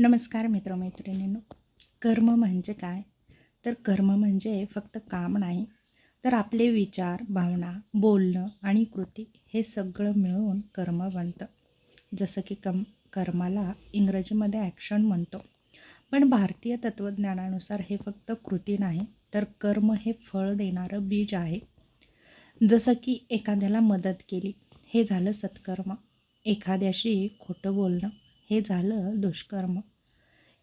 नमस्कार मित्रमैत्रिणींनो. कर्म म्हणजे काय? तर कर्म म्हणजे फक्त काम नाही तर आपले विचार भावना बोलणं आणि कृती हे सगळं मिळून कर्म बनतं. जसं की कम कर्माला इंग्रजीमध्ये ॲक्शन म्हणतो. पण भारतीय तत्त्वज्ञानानुसार हे फक्त कृती नाही तर कर्म हे फळ देणारं बीज आहे. जसं की एखाद्याला मदत केली हे झालं सत्कर्म. एखाद्याशी खोटं बोलणं हे झालं दुष्कर्म.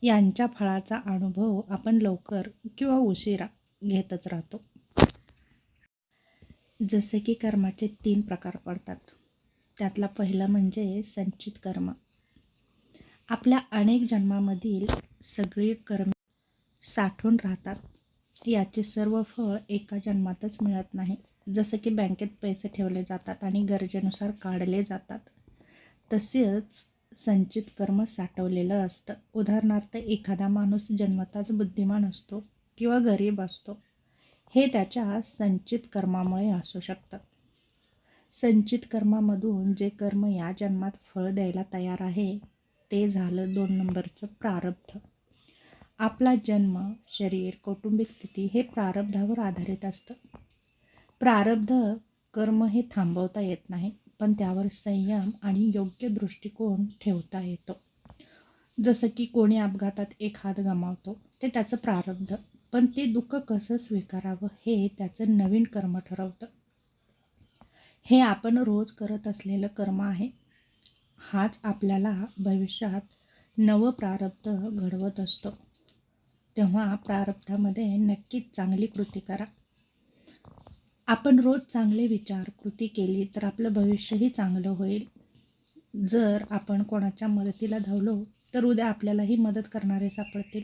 यांच्या फळाचा अनुभव आपण लवकर किंवा उशिरा घेतच राहतो. जसे की कर्माचे तीन प्रकार पडतात. त्यातला पहिला म्हणजे संचित कर्म. आपल्या अनेक जन्मामधील सगळी कर्म साठून राहतात. याचे सर्व फळ एका जन्मातच मिळत नाही. जसं की बँकेत पैसे ठेवले जातात आणि गरजेनुसार काढले जातात. तसेच संचित कर्म साठवलेलं असतं. उदाहरणार्थ एखादा माणूस जन्मताच बुद्धिमान असतो किंवा गरीब असतो. हे त्याच्या संचित कर्मामुळे असू शकतं. संचित कर्मामधून जे कर्म या जन्मात फळ द्यायला तयार आहे ते झालं दोन नंबरचं प्रारब्ध. आपला जन्म शरीर कौटुंबिक स्थिती हे प्रारब्धावर आधारित असतं. प्रारब्ध कर्म हे थांबवता येत नाही. पण त्यावर संयम आणि योग्य दृष्टिकोन ठेवता येतो. जसं की कोणी अपघातात एक हात गमावतो ते त्याचं प्रारब्ध. पण ते दुःख कसं स्वीकारावं हे त्याचं नवीन कर्म ठरवतं. हे आपण रोज करत असलेलं कर्म आहे. हाच आपल्याला भविष्यात नवं प्रारब्ध घडवत असतो. तेव्हा प्रारब्धामध्ये नक्कीच चांगली कृती करा. आपण रोज चांगले विचार कृती केली तर आपलं भविष्यही चांगलं होईल. जर आपण कोणाच्या मदतीला धावलो तर उद्या आपल्यालाही मदत करणारे सापडतील.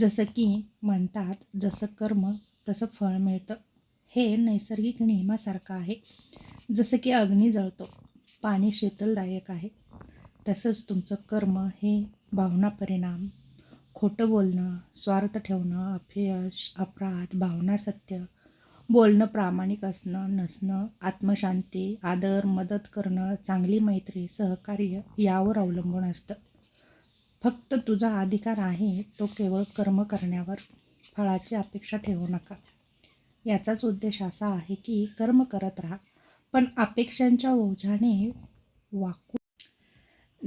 जसं की म्हणतात जसं कर्म तसं फळ मिळतं. हे नैसर्गिक नियमासारखं आहे. जसं की अग्नी जळतो पाणी शीतलदायक आहे. तसंच तुमचं कर्म हे भावना परिणाम खोटं बोलणं स्वार्थ ठेवणं अपयश अपराध भावना सत्य बोलणं प्रामाणिक असणं नसणं आत्मशांती आदर मदत करणं चांगली मैत्री सहकार्य यावर अवलंबून असतं. फक्त तुझा अधिकार आहे तो केवळ कर्म करण्यावर फळाची अपेक्षा ठेवू नका. याचाच उद्देश असा आहे की कर्म करत राहा पण अपेक्षांच्या ओझ्याने वाकू.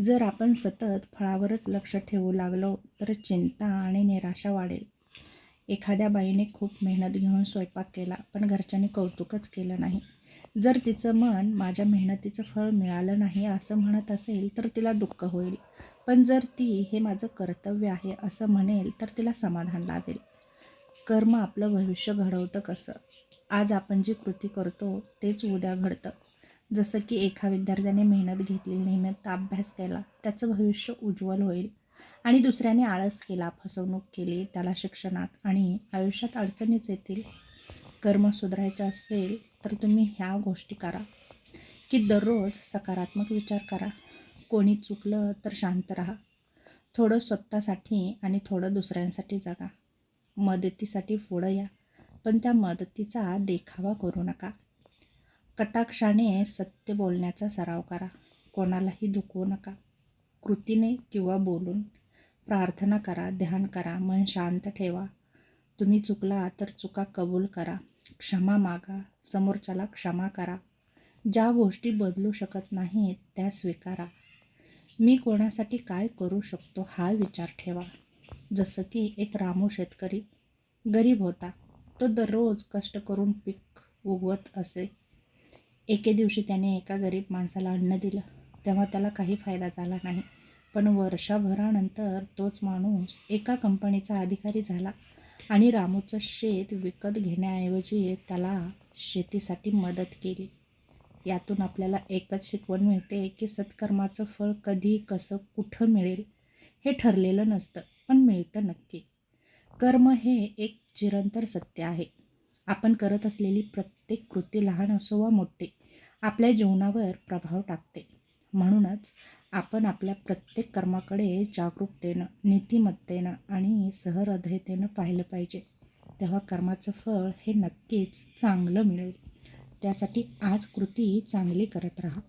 जर आपण सतत फळावरच लक्ष ठेवू लागलो तर चिंता आणि निराशा वाढेल. एखाद्या बाईने खूप मेहनत घेऊन स्वयंपाक केला पण घरच्यांनी कौतुकच केलं नाही. जर तिचं मन माझ्या मेहनतीचं फळ मिळालं नाही असं म्हणत असेल तर तिला दुःख होईल. पण जर ती हे माझं कर्तव्य आहे असं म्हणेल तर तिला समाधान लाभेल. कर्म आपलं भविष्य घडवतं कसं? आज आपण जी कृती करतो तेच उद्या घडतं. जसं की एका विद्यार्थ्याने मेहनत घेतली मेहनत अभ्यास केला त्याचं भविष्य उज्ज्वल होईल. आणि दुसऱ्याने आळस केला फसवणूक केली त्याला शिक्षणात आणि आयुष्यात अडचणीच येतील कर्म सुधारायचं असेल तर तुम्ही ह्या गोष्टी करा. की दररोज सकारात्मक विचार करा. कोणी चुकलं तर शांत राहा. थोडं स्वतःसाठी आणि थोडं दुसऱ्यांसाठी जगा. मदतीसाठी पुढं या. पण त्या मदतीचा देखावा करू नका. कटाक्षाने सत्य बोलण्याचा सराव करा. कोणालाही दुखवू नका. कृतीने किंवा बोलून. प्रार्थना करा ध्यान करा मन शांत ठेवा. तुम्ही चुकला तर चुका कबूल करा. क्षमा मागा समोरच्याला क्षमा करा. ज्या गोष्टी बदलू शकत नाहीत त्या स्वीकारा. मी कोणासाठी काय करू शकतो हा विचार ठेवा. जसं की एक रामू शेतकरी गरीब होता. तो दररोज कष्ट करून पीक उगवत असे. एके दिवशी त्याने एका गरीब माणसाला अन्न दिलं. तेव्हा त्याला काही फायदा झाला नाही. पण वर्षभरानंतर तोच माणूस एका कंपनीचा अधिकारी झाला आणि रामूचं शेत विकत घेण्याऐवजी त्याला शेतीसाठी मदत केली. यातून आपल्याला एकच शिकवण मिळते की सत्कर्माचं फळ कधी कसं कुठं मिळेल हे ठरलेलं नसतं पण मिळतं नक्की. कर्म हे एक चिरंतर सत्य आहे. आपण करत असलेली प्रत्येक कृती लहान असो वा मोठी आपल्या जीवनावर प्रभाव टाकते. म्हणूनच आपण आपल्या प्रत्येक कर्माकडे जागरूकतेनं नीतिमत्तेनं आणि सहृदयतेनं पाहिलं पाहिजे. तेव्हा कर्माचं फळ हे नक्कीच चांगलं मिळेल. त्यासाठी आज कृती चांगली करत राहा.